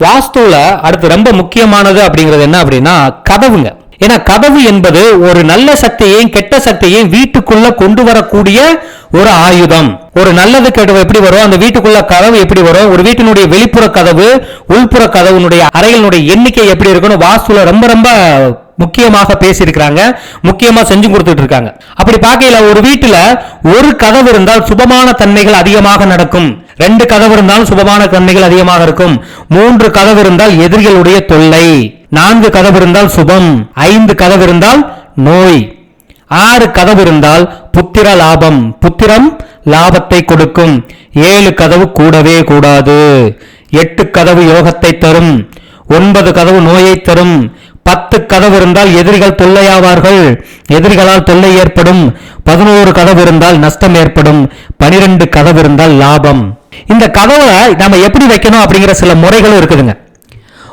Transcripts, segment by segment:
வாஸ்துல அடுத்து ரொம்ப முக்கியமானது அப்படிங்கிறது என்ன அப்படின்னா கதவுங்க. ஏன்னா கதவு என்பது ஒரு நல்ல சக்தியையும் கெட்ட சக்தியையும் வீட்டுக்குள்ள கொண்டு வரக்கூடிய ஒரு ஆயுதம். ஒரு நல்லது கெட்டது எப்படி வரும்? அந்த வீட்டுக்குள்ள கதவு எப்படி வரும்? ஒரு வீட்டினுடைய வெளிப்புற கதவு உள்புற கதவுனுடைய அறையினுடைய எண்ணிக்கை எப்படி இருக்கணும் வாஸ்துல ரொம்ப ரொம்ப முக்கியமாக பேசியிருக்கிறாங்க முக்கியமாக செஞ்சு கொடுத்துட்டு இருக்காங்க அப்படி பார்க்கையில ஒரு வீட்டில் ஒரு கதவு இருந்தால் சுபமான தன்மைகள் அதிகமாக நடக்கும். ரெண்டு கதவு இருந்தாலும் சுபமான தன்மைகள் அதிகமாக இருக்கும். மூன்று கதவு இருந்தால் எதிரிகளுடைய தொல்லை. நான்கு கதவு இருந்தால் சுபம். ஐந்து கதவு இருந்தால் நோய். ஆறு கதவு இருந்தால் புத்திர லாபம். புத்திரம் லாபத்தை கொடுக்கும். ஏழு கதவு கூடவே கூடாது. எட்டு கதவு யோகத்தை தரும். ஒன்பது கதவு நோயை தரும். பத்து கதவு இருந்தால் எதிரிகள் தொல்லையாவார்கள். எதிரிகளால் தொல்லை ஏற்படும். பதினோரு கதவு இருந்தால் நஷ்டம் ஏற்படும். பனிரெண்டு கதவு இருந்தால் லாபம். இந்த கதவை நம்ம எப்படி வைக்கணும் அப்படிங்கிற சில முறைகளும் இருக்குதுங்க.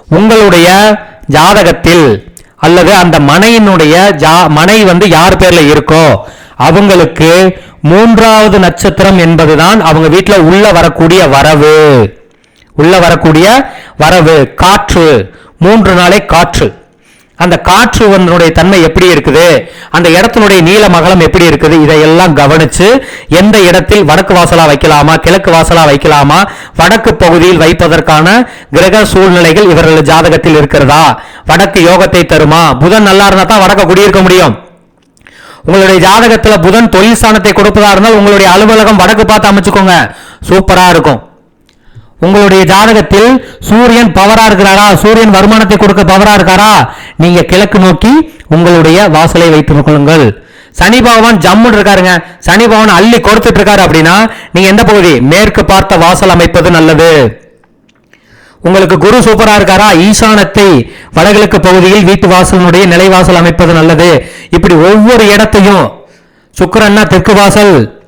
உங்களுடைய ஜாதகத்தில் அல்லது அந்த மனையினுடைய ஜா மனை வந்து யார் பேர்ல இருக்கோ அவங்களுக்கு மூன்றாவது நட்சத்திரம் என்பதுதான் அவங்க வீட்டில் உள்ள வரக்கூடிய வரவு. உள்ள வரக்கூடிய வரவு. காற்று. மூன்று நாளை காற்று. அந்த காற்று வந்தனுடைய தன்மை எப்படி இருக்குது? அந்த இடத்தினுடைய நீல மகளம் எப்படி இருக்குது? இதையெல்லாம் கவனிச்சு எந்த இடத்தில் வடக்கு வாசலா வைக்கலாமா கிழக்கு வாசலா வைக்கலாமா வடக்கு பகுதியில் வைப்பதற்கான கிரக சூழ்நிலைகள் இவர்கள் ஜாதகத்தில் இருக்கிறதா? வடக்கு யோகத்தை தருமா? புதன் நல்லா இருந்தா தான் வடக்க குடியிருக்க முடியும். உங்களுடைய ஜாதகத்துல புதன் தொழில் ஸ்தானத்தை கொடுப்பதா இருந்தால் உங்களுடைய அலுவலகம் வடக்கு பார்த்து அமைச்சுக்கோங்க. சூப்பரா இருக்கும். உங்களுடைய ஜாதகத்தில் சூரியன் பவரா இருக்கிறாரா? சூரியன் வருமானத்தை கொடுக்க பவரா இருக்காரா? நீங்க கிழக்கு நோக்கி உங்களுடைய வாசலை வைத்துக் கொள்ளுங்கள். சனி பகவான் ஜம்முன்னு இருக்காருங்க. சனி பகவான் அள்ளி கொடுத்துட்டு இருக்காரு அப்படின்னா நீங்க எந்த பகுதி? மேற்கு பார்த்த வாசல் அமைப்பது நல்லது. உங்களுக்கு குரு சூப்பரா இருக்காரா? ஈசானத்தை வடகிழக்கு பகுதியில் வீட்டு வாசலினுடைய நிலைவாசல் அமைப்பது நல்லது. இப்படி ஒவ்வொரு இடத்தையும் சுக்கரன்னா தெற்கு வாசல்.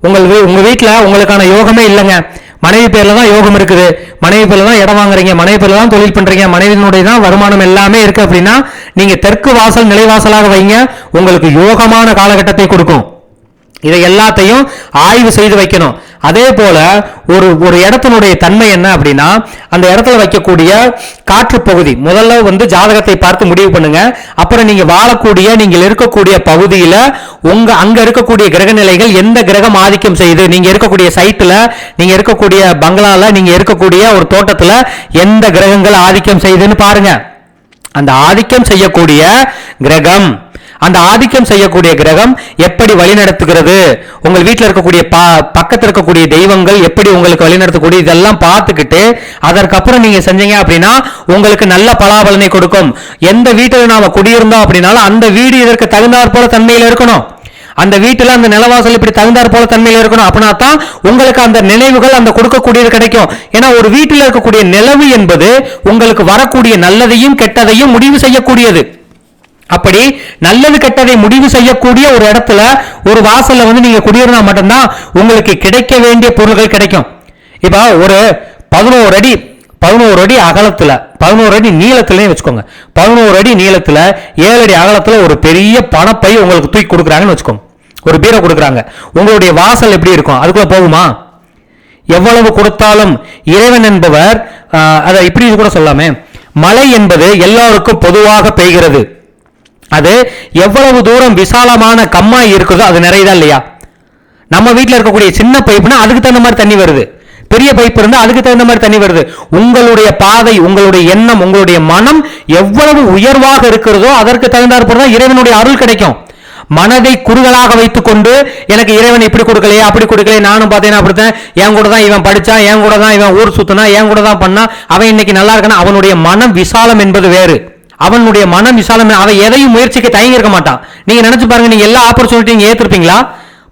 உங்கள் வீ- உங்க வீட்டில் உங்களுக்கான யோகமே இல்லைங்க. மனைவி பேரில் தான் யோகம் இருக்குது. மனைவி பேரில் தான் இடம் வாங்குறீங்க. மனைவி பேரில் தான் தொழில் பண்ணுறீங்க மனைவியினுடைய தான் வருமானம் எல்லாமே இருக்குது அப்படின்னா நீங்கள் தெற்கு வாசல் நிலைவாசலாக வைங்க. உங்களுக்கு யோகமான காலகட்டத்தை கொடுக்கும். இதை எல்லாத்தையும் ஆய்வு செய்து வைக்கணும். அதே போல ஒரு ஒரு இடத்தினுடைய தன்மை என்ன அப்படின்னா அந்த இடத்துல வைக்கக்கூடிய காற்று பகுதி. முதல்ல வந்து ஜாதகத்தை பார்த்து முடிவு பண்ணுங்க. அப்புறம் நீங்க வாழக்கூடிய நீங்கள் இருக்கக்கூடிய பகுதியில உங்க அங்க இருக்கக்கூடிய கிரக நிலைகள் எந்த கிரகம் ஆதிக்கம் செய்யுது நீங்க இருக்கக்கூடிய சைட்டில் நீங்க இருக்கக்கூடிய பங்களால நீங்க இருக்கக்கூடிய ஒரு தோட்டத்துல எந்த கிரகங்கள் ஆதிக்கம் செய்யுதுன்னு பாருங்க. அந்த ஆதிக்கம் செய்யக்கூடிய கிரகம் அந்த ஆதிக்கம் செய்யக்கூடிய கிரகம் எப்படி வழிநடத்துகிறது? உங்கள் வீட்டில் இருக்கக்கூடிய ப பக்கத்தில் இருக்கக்கூடிய தெய்வங்கள் எப்படி உங்களுக்கு வழிநடத்தக்கூடிய இதெல்லாம் பார்த்துக்கிட்டு அதற்கப்புறம் நீங்க செஞ்சீங்க அப்படின்னா உங்களுக்கு நல்ல பலாபலனை கொடுக்கும். எந்த வீட்டில் நாம குடியிருந்தோம் அப்படின்னாலும் அந்த வீடு இதற்கு தகுந்தாற் போல தன்மையில் இருக்கணும். அந்த வீட்டில் அந்த நிலவாசல் இப்படி தகுந்தாற் போல தன்மையில் இருக்கணும் அப்படின்னா தான் உங்களுக்கு அந்த நினைவுகள் அந்த கொடுக்கக்கூடியது கிடைக்கும். ஏன்னா ஒரு வீட்டில் இருக்கக்கூடிய நிலவு என்பது உங்களுக்கு வரக்கூடிய நல்லதையும் கெட்டதையும் முடிவு செய்யக்கூடியது. அப்படி நல்லது கெட்டதை முடிவு செய்யக்கூடிய ஒரு இடத்துல ஒரு வாசல்ல வந்து நீங்க குடியிருந்தா மட்டும்தான் உங்களுக்கு கிடைக்க வேண்டிய பொருள்கள் கிடைக்கும். இப்போ ஒரு பதினோரு அடி பதினோரு அடி அகலத்துல பதினோரு அடி நீளத்துலயும் வச்சுக்கோங்க. பதினோரு அடி நீளத்துல ஏழு அடி அகலத்துல ஒரு பெரிய பணப்பை உங்களுக்கு தூக்கி கொடுக்குறாங்கன்னு வச்சுக்கோங்க. ஒரு பீரை கொடுக்குறாங்க. உங்களுடைய வாசல் எப்படி இருக்கும்? அதுக்குள்ள போகுமா? எவ்வளவு கொடுத்தாலும் இறைவன் என்பவர் அதை இப்படி கூட சொல்லாமே. மழை என்பது எல்லாருக்கும் பொதுவாக பெய்கிறது. அது எவ்வளவு தூரம் விசாலமான கம்மாய் இருக்குதோ அது நிறையதா இல்லையா? நம்ம வீட்டில் இருக்கக்கூடிய சின்ன பைப்புனா அதுக்கு தகுந்த மாதிரி தண்ணி வருது. பெரிய பைப் இருந்தால் அதுக்கு தகுந்த மாதிரி தண்ணி வருது. உங்களுடைய பாதை உங்களுடைய எண்ணம் உங்களுடைய மனம் எவ்வளவு உயர்வாக இருக்கிறதோ அதற்கு தகுந்தாற்போல் தான் இறைவனுடைய அருள் கிடைக்கும். மனதை குறுகலாக வைத்துக்கொண்டு எனக்கு இறைவன் இப்படி கொடுக்கலையே அப்படி கொடுக்கலையே நானும் பார்த்தேன்னா அப்படித்தான். என் கூட தான் இவன் படித்தான் என் கூட தான் இவன் ஊர் சுத்தினா என் கூட தான் பண்ணா அவன் இன்னைக்கு நல்லா இருக்கானா? அவனுடைய மனம் விசாலம் என்பது வேறு. அவனுடைய மனம் விசாலம் அவன் எதையும் முயற்சிக்க தயங்கி இருக்க மாட்டான். நீங்க நினைச்சு பாருங்க நீங்க எல்லா ஆப்பர்ச்சுனிட்டியும் ஏத்திருப்பீங்களா?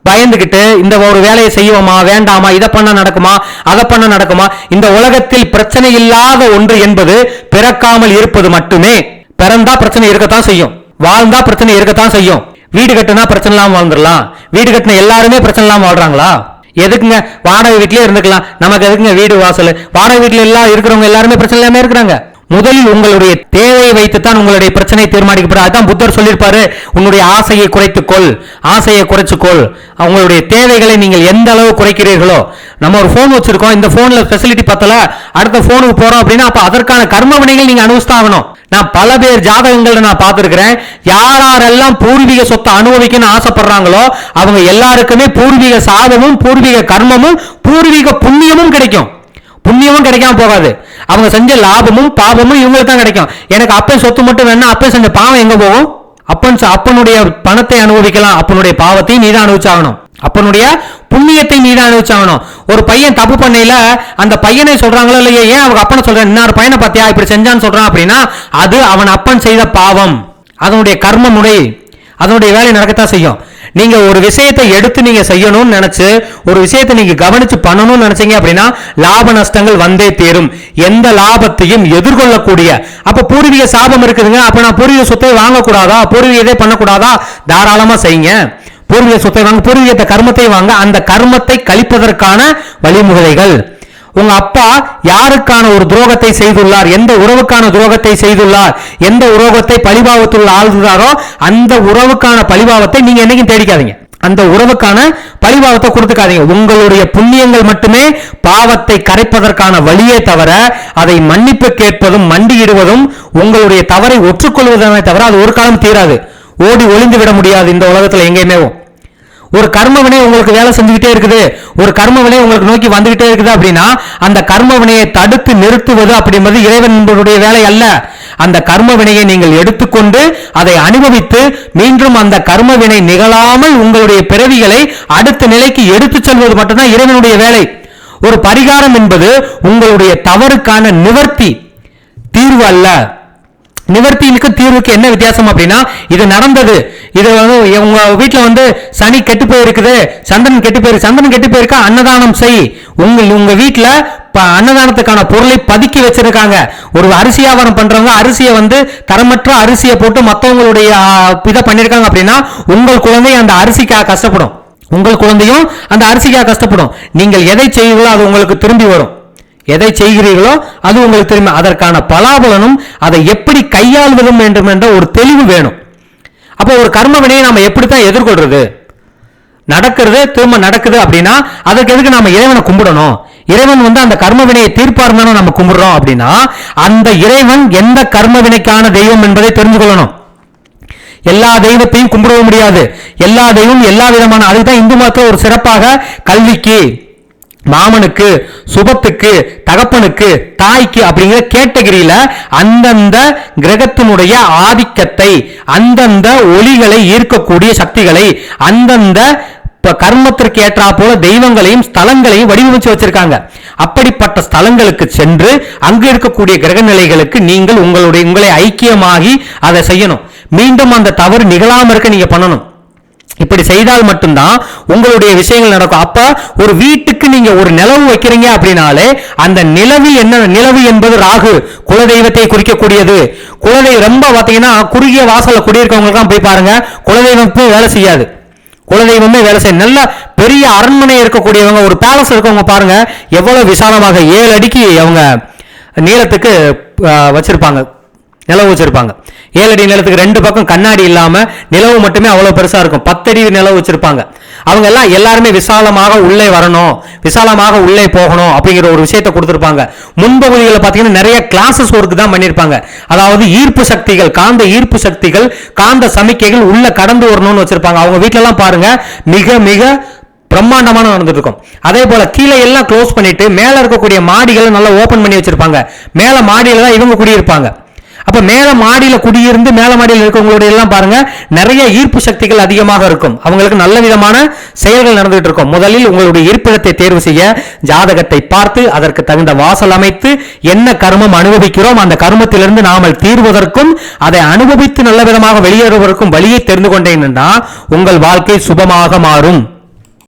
பயந்துகிட்டு இந்த ஒரு வேலையை செய்வோமா வேண்டாமா இதை பண்ண நடக்குமா அதை பண்ண நடக்குமா? இந்த உலகத்தில் பிரச்சனை இல்லாத ஒன்று என்பது பிறக்காமல் இருப்பது மட்டுமே. பிறந்தா பிரச்சனை இருக்கத்தான் செய்யும். வாழ்ந்தா பிரச்சனை இருக்கத்தான் செய்யும். வீடு கட்டுனா பிரச்சனை இல்லாம வாழ்ந்துடலாம். வீடு கட்டின எல்லாருமே பிரச்சனை இல்லாம வாழ்றாங்களா? எதுக்குங்க? வாடகை வீட்லயே இருந்துக்கலாம். நமக்கு எதுக்குங்க வீடு வாசல்? வாடகை வீட்டுல எல்லாம் இருக்கிறவங்க எல்லாருமே பிரச்சனை இல்லாம இருக்கிறாங்க. முதலில் உங்களுடைய தேவையை வைத்துத்தான் உங்களுடைய பிரச்சனை தீர்மானிக்கப்படும். அதான் புத்தர் சொல்லியிருப்பாரு உன்னுடைய ஆசையை குறைத்துக்கொள். ஆசையை குறைச்சிக்கொள். அவங்களுடைய தேவைகளை நீங்கள் எந்த அளவு குறைக்கிறீர்களோ நம்ம ஒரு ஃபோன் வச்சிருக்கோம் இந்த ஃபோனில் ஃபெசிலிட்டி பத்தல அடுத்த ஃபோனுக்கு போறோம் அப்படின்னா அப்ப அதற்கான கர்ம வினைகள் நீங்க அனுபவிச்சாகணும் ஆகணும். நான் பல பேர் ஜாதகங்கள் நான் பார்த்துருக்கிறேன் யாரெல்லாம் பூர்வீக சொத்தை அனுபவிக்கணும்னு ஆசைப்படுறாங்களோ அவங்க எல்லாருக்குமே பூர்வீக சாபமும் பூர்வீக கர்மமும் பூர்வீக புண்ணியமும் கிடைக்கும். புண்ணியமும் கிடைக்காம போகாது. அவங்க செஞ்ச லாபமும் பாவமும் இவங்களுக்கு தான் கிடைக்கும். எனக்கு அப்பன் சொத்து மட்டும் வேணா அப்பன் செஞ்ச பாவம் எங்க போகும்? அப்பன் அப்பனுடைய பணத்தை அனுபவிக்கலாம். அப்பனுடைய பாவத்தையும் நீ தான் அனுபவிச்சாகணும். அப்பனுடைய புண்ணியத்தை நீ தான் அனுபவிச்சாகணும். ஒரு பையன் தப்பு பண்ணையில அந்த பையனை சொல்றாங்களோ இல்லையா ஏன் அவங்க அப்பனை சொல்றேன் இன்னொரு பையனை பார்த்தியா? இப்படி செஞ்சான்னு சொல்றான் அப்படின்னா அது அவன் அப்பன் செய்த பாவம். அதனுடைய கர்ம முறை அதனுடைய வேலை நடக்கத்தான் செய்யும். நீங்க ஒரு விஷயத்தை எடுத்து நீங்க செய்யணும்னு நினைச்சு ஒரு விஷயத்தை நீங்க கவனிச்சு பண்ணணும்னு நினைச்சீங்க அப்படின்னா லாப நஷ்டங்கள் வந்தே தீரும். எந்த லாபத்தையும் எதிர்கொள்ளக்கூடிய அப்ப பூர்வீக சாபம் இருக்குதுங்க அப்ப நான் பூர்வீக சொத்தை வாங்கக்கூடாதா? பூர்வீக பண்ணக்கூடாதா? தாராளமா செய்யுங்க. பூர்வீக சொத்தை வாங்க பூர்வீகத்தை கர்மத்தை வாங்க அந்த கர்மத்தை கழிப்பதற்கான வழிமுறைகள். உங்க அப்பா யாருக்கான ஒரு துரோகத்தை செய்துள்ளார்? எந்த உறவுக்கான துரோகத்தை செய்துள்ளார்? எந்த உறவத்தை பழிபாவத்துள்ள ஆழ்ந்தாரோ அந்த உறவுக்கான பழிபாவத்தை நீங்க என்னைக்கும் தேடிக்காதீங்க. அந்த உறவுக்கான பழிபாவத்தை கொடுத்துக்காதீங்க. உங்களுடைய புண்ணியங்கள் மட்டுமே பாவத்தை கரைப்பதற்கான வழியே தவிர அதை மன்னிப்பு கேட்பதும் மண்டியிடுவதும் உங்களுடைய தவறை ஒற்றுக்கொள்வதனை தவிர அது ஒரு காலம் தீராது. ஓடி ஒளிந்து விட முடியாது இந்த உலகத்தில் எங்கேயுமேவும் ஒரு கர்ம வினை உங்களுக்கு வேலை செஞ்சுக்கிட்டே இருக்குது. ஒரு கர்ம வினை உங்களுக்கு நோக்கி வந்துகிட்டே இருக்குது அப்படின்னா அந்த கர்ம வினையை தடுத்து நிறுத்துவது அப்படிஎன்பது இறைவனுடைய வேலை அல்ல. அந்த கர்ம வினையை நீங்கள் எடுத்துக்கொண்டு அதை அனுபவித்து மீண்டும் அந்த கர்ம வினை நிகழாமல் உங்களுடைய பிறவிகளை அடுத்த நிலைக்கு எடுத்துச் செல்வது மட்டும்தான் இறைவனுடைய வேலை. ஒரு பரிகாரம் என்பது உங்களுடைய தவறுக்கான நிவர்த்தி தீர்வு அல்ல. நிவர்த்திக்கு தீர்வுக்கு என்ன வித்தியாசம் அப்படின்னா இது நடந்தது. இது வந்து உங்க வீட்டில் வந்து சனி கெட்டு போயிருக்குது சந்திரன் கெட்டு போயிருக்கு சந்திரன் கெட்டு போயிருக்கா அன்னதானம் செய். உங்க உங்க வீட்டில் ப- அன்னதானத்துக்கான பொருளை பதுக்கி வச்சிருக்காங்க. ஒரு அரிசி வியாபாரம் பண்றவங்க அரிசியை வந்து தரமற்ற அரிசியை போட்டு மற்றவங்களுடைய இதை பண்ணிருக்காங்க அப்படின்னா உங்கள் குழந்தை அந்த அரிசிக்காக கஷ்டப்படும். உங்கள் குழந்தையும் அந்த அரிசிக்காக கஷ்டப்படும். நீங்கள் எதை செய்வீங்களோ அது உங்களுக்கு திரும்பி வரும். எதை செய்கிறீர்களோ அது உங்களுக்கு தெரியும். அதற்கான பலாபலனும் அதை எப்படி கையாள்வதும் வேண்டும் என்ற ஒரு தெளிவு வேணும். அப்போ ஒரு கர்ம வினையை எப்படி தான் எதிர்கொள்றது? நடக்கிறது திரும்ப நடக்குது அப்படின்னா அதற்கு எதுக்கு நாம இறைவனை கும்பிடணும்? இறைவன் வந்து அந்த கர்ம வினையை தீர்ப்பார் தானே நம்ம கும்பிடுறோம் அப்படின்னா அந்த இறைவன் எந்த கர்ம வினைக்கான தெய்வம் என்பதை தெரிந்து கொள்ளணும். எல்லா தெய்வத்தையும் கும்பிடவும் முடியாது. எல்லா தெய்வம் எல்லா விதமான அதுதான் இந்து மதத்தில் ஒரு சிறப்பாக கல்விக்கு மாமனுக்கு சுபத்துக்கு தகப்பனுக்கு தாய்க்கு அப்படிங்கிற கேட்டகிரியில அந்தந்த கிரகத்தினுடைய ஆதிக்கத்தை அந்தந்த ஒளிகளை ஈர்க்கக்கூடிய சக்திகளை அந்தந்த கர்மத்திற்கு ஏற்றா போல தெய்வங்களையும் ஸ்தலங்களையும் வடிவமைச்சு வச்சிருக்காங்க. அப்படிப்பட்ட ஸ்தலங்களுக்கு சென்று அங்கு இருக்கக்கூடிய கிரக நிலைகளுக்கு நீங்கள் உங்களுடைய உங்களை ஐக்கியமாகி அதை செய்யணும். மீண்டும் அந்த தவறு நிகழாம இருக்க நீங்க பண்ணணும். இப்படி செய்தால் மட்டும்தான் உங்களுடைய விஷயங்கள் நடக்கும். அப்ப ஒரு வீட்டுக்கு நீங்க ஒரு நிலவு வைக்கிறீங்க அப்படின்னாலே அந்த நிலவு என்ன நிலவு என்பது ராகு. குலதெய்வத்தை குறிக்கக்கூடியது. குலதெய்வம் ரொம்ப பாத்தீங்கன்னா குறுகிய வாசலில் குடியிருக்கறவங்களுக்குலாம் போய் பாருங்க. குலதெய்வம் வேலை செய்யாது. குலதெய்வமே வேலை செய்யும் நல்ல பெரிய அரண்மனை இருக்கக்கூடியவங்க ஒரு பேலஸ் இருக்கவங்க பாருங்க. எவ்வளவு விசாலமாக ஏழு அடிக்கு அவங்க நீளத்துக்கு வச்சிருப்பாங்க. நிலவு வச்சிருப்பாங்க. ஏழு அடி நிலத்துக்கு ரெண்டு பக்கம் கண்ணாடி இல்லாமல் நிலவு மட்டுமே அவ்வளோ பெருசாக இருக்கும். பத்தடி நிலவு வச்சிருப்பாங்க. அவங்க எல்லாம் எல்லாருமே விசாலமாக உள்ளே வரணும். விசாலமாக உள்ளே போகணும் அப்படிங்கிற ஒரு விஷயத்தை கொடுத்துருப்பாங்க. முன்பகுதிகளில் பார்த்தீங்கன்னா நிறைய கிளாஸஸ் ஒர்க் தான் பண்ணியிருப்பாங்க. அதாவது ஈர்ப்பு சக்திகள் காந்த ஈர்ப்பு சக்திகள் காந்த சமிக்கைகள் உள்ளே கடந்து வரணும்னு வச்சிருப்பாங்க. அவங்க வீட்டிலலாம் பாருங்க மிக மிக பிரம்மாண்டமான நடந்துட்டு இருக்கும் அதே போல கீழே எல்லாம் க்ளோஸ் பண்ணிட்டு மேலே இருக்கக்கூடிய மாடிகளை நல்லா ஓப்பன் பண்ணி வச்சிருப்பாங்க. மேலே மாடியில் தான் இவங்க குடியிருப்பாங்க. அப்போ மேல மாடியில் குடியிருந்து மேல மாடியில் இருக்கவங்களுடைய எல்லாம் பாருங்க நிறைய ஈர்ப்பு சக்திகள் அதிகமாக இருக்கும். அவங்களுக்கு நல்ல விதமான செயல்கள் நடந்துகிட்டு இருக்கும். முதலில் உங்களுடைய இருப்பிடத்தை தேர்வு செய்ய ஜாதகத்தை பார்த்து அதற்கு தகுந்த வாசல் அமைத்து என்ன கர்மம் அனுபவிக்கிறோம் அந்த கர்மத்திலிருந்து நாமல் தீர்வதற்கும் அதை அனுபவித்து நல்ல விதமாக வெளியேறுவதற்கும் வழியை தெரிந்து கொண்டேன் உங்கள் வாழ்க்கை சுபமாக மாறும்.